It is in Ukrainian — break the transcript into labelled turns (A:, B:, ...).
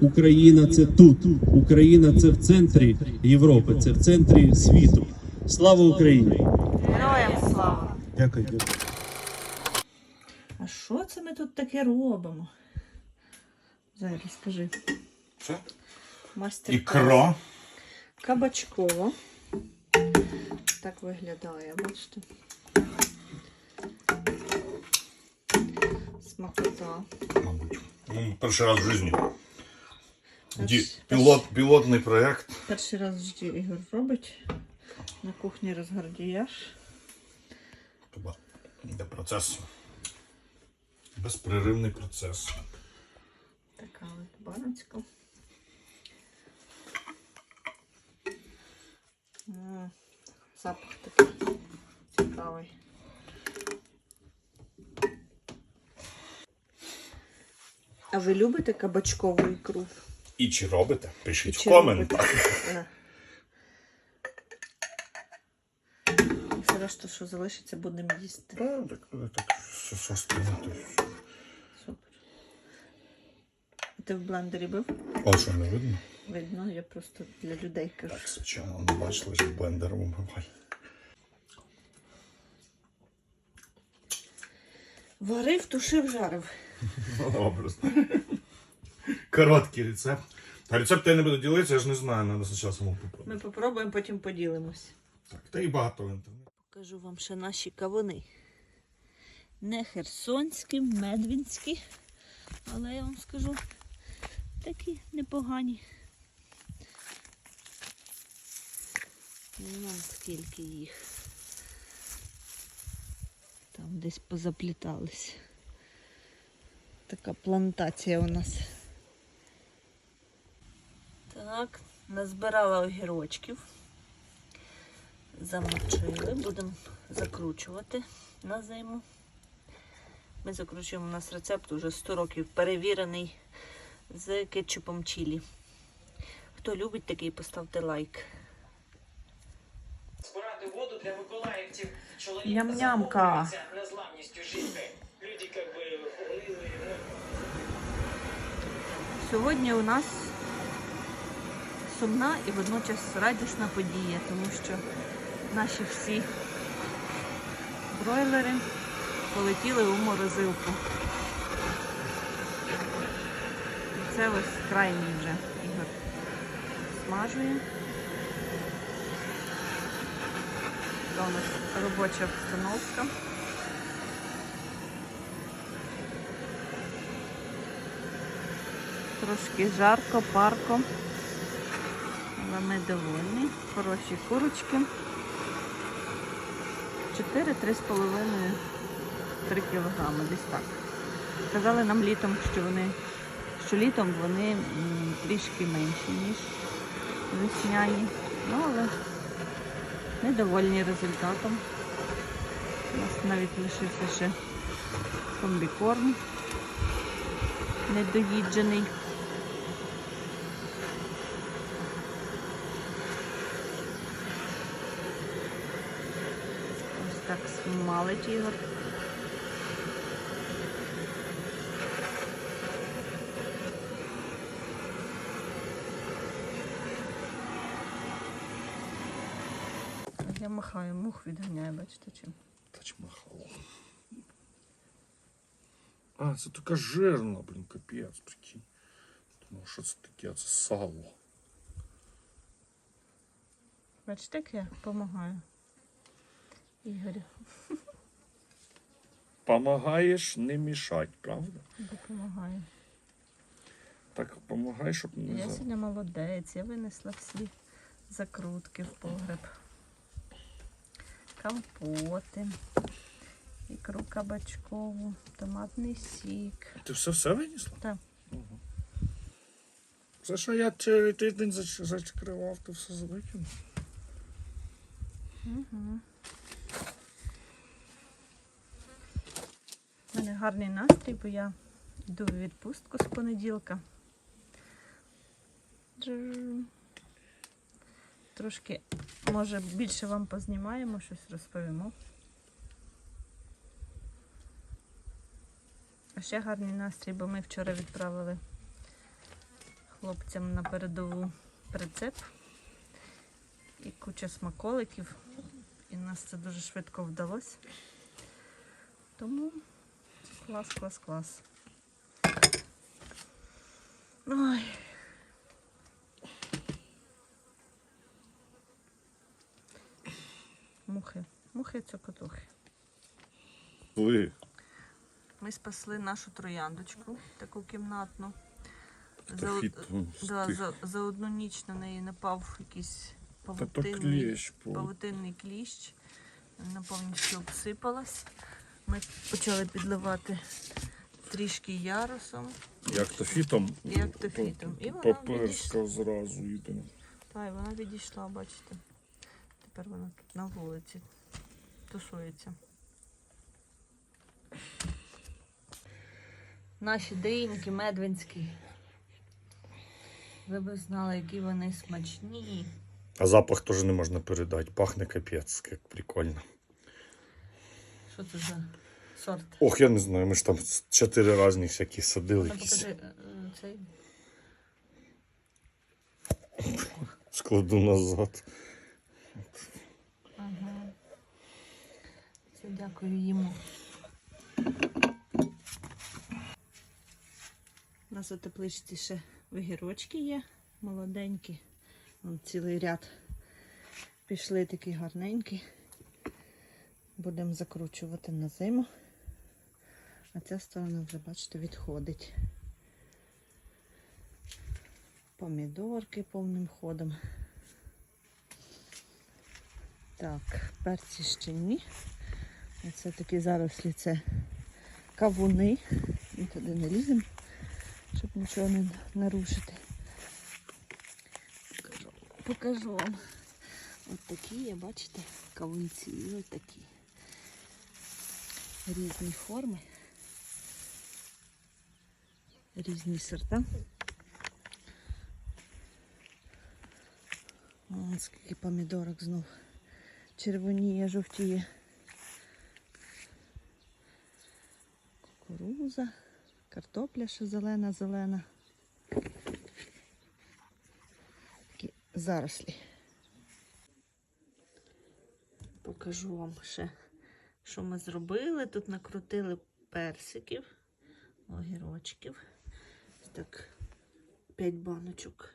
A: Україна це тут. Україна це в центрі Європи, це в центрі світу. Слава Україні!
B: Героям слава!
A: Дякую. дякую.
B: А що це ми тут таке робимо? Зараз скажи.
C: Це
B: Мастер
C: ікра.
B: кабачково. Так виглядає, бачите. Смакота.
C: Мабуть. Перший раз в житті. Ді... Пілот, пілотний проєкт.
B: Перший раз в житті Ігор робить. На кухні розгардіяж.
C: Тобто йде процес. Безперервний процес.
B: Така от баночка. Запах такий цікавий. А ви любите кабачкову ікру?
C: І чи робите? Пишіть
B: Чи
C: в коментах.
B: Все решта, що залишиться, будемо їсти.
C: Та, Так, так, все, все спільно.
B: Супер. Ти в блендері бив?
C: О, що не видно?
B: Видно, я просто для людей кажу.
C: Так, звичайно, не бачили, що блендер вимиває.
B: Варив, тушив, жарив.
C: Образно. Короткий рецепт. А рецепт я не буду ділитися, я ж не знаю, треба спочатку самому попробувати.
B: Ми попробуємо, потім поділимось.
C: Так, та і багато в інтернеті.
B: Покажу вам ще наші кавуни. Не херсонські, медвінські, але я вам скажу, такі непогані. Вон скільки їх. Там десь позаплітались. Така плантація у нас. Так, назбирала огірочків замочили, будемо закручувати на зиму. Ми закручуємо у нас рецепт уже 100 років перевірений з кетчупом чилі. Хто любить такий, поставте лайк.
D: Збирати воду для миколаївців. Чоловік
B: Ням-нямка.
D: захоплюється незламністю жінки. Люди как бы унылые, ну,
B: Сьогодні у нас сумна і водночас радісна подія, тому що наші всі бройлери полетіли у морозилку. І Це ось крайній вже Ігор смажує. Це у нас робоча обстановка. Трошки жарко, парко. Але ми довольні. Хороші курочки. 4 3,5 3 кілограми, десь так. Казали нам літом, що вони що літом вони трішки менші, ніж весняні. Ну, але ми довольні результатом. У нас навіть лишився ще комбікорм недоїджений. Ось так смалить Ігор. Я махаю, мух відганяю, бачите чим.
C: Тач-махал. А, це така жирна, блін, капець, прикинь. Думав, що це таке, це сало.
B: Бачите, як я допомагаю. Ігорю,
C: Помагаєш не мішать, правда?
B: допомагаю.
C: Так помагай, щоб не
B: Я
C: за...
B: сьогодні молодець, я винесла всі закрутки в погреб. Компоти, ікру кабачкову, томатний сік.
C: Ти все все винесла?
B: Так.
C: Угу. Це що я цілий тиждень зач- то все викинув.
B: Угу. Мене гарний настрій, бо я йду у відпустку з понеділка. Трошки, може, більше вам познімаємо, щось розповімо. А ще гарний настрій, бо ми вчора відправили хлопцям на передову прицеп і куча смаколиків. І в нас це дуже швидко вдалося. Тому клас, клас, клас. Ой. Мухи. Мухи цокотухи.
C: Ви.
B: Ми спасли нашу трояндочку, таку кімнатну. За, да, за, за одну ніч на неї напав якийсь павутинний,
C: кліщ,
B: павутинний кліщ. Вона повністю обсипалась. Ми почали підливати трішки ярусом
C: Як то фітом.
B: і актофітом. І вона
C: Паперська
B: відійшла.
C: зразу йде.
B: Та, і вона відійшла, бачите. Тепер вона тут на вулиці тусується. Наші диїнки медвинські. Ви б знали, які вони смачні.
C: А запах теж не можна передати. Пахне капець, як прикольно.
B: Що це за сорт?
C: Ох, я не знаю, ми ж там чотири різні всякі садили.
B: Ну,
C: якісь.
B: покажи е, е, цей.
C: Складу назад.
B: Ага. Це дякую йому. У нас у тепличці ще вигірочки є, молоденькі. Вон цілий ряд пішли такі гарненькі. Будемо закручувати на зиму. А ця сторона вже, бачите, відходить. Помідорки повним ходом. Так, перці ще ні. Оце такі зарослі це кавуни. Ми туди не ліземо, щоб нічого не нарушити. Покажу, вам. От такі є, бачите, кавунці, ось такі. Різні форми. Різні сорта. О, скільки помідорок знов червоніє, жовтіє. Кукуруза, картопля ще зелена, зелена. Такі зарослі. Покажу вам ще, що ми зробили. Тут накрутили персиків, огірочків. Так, 5 баночок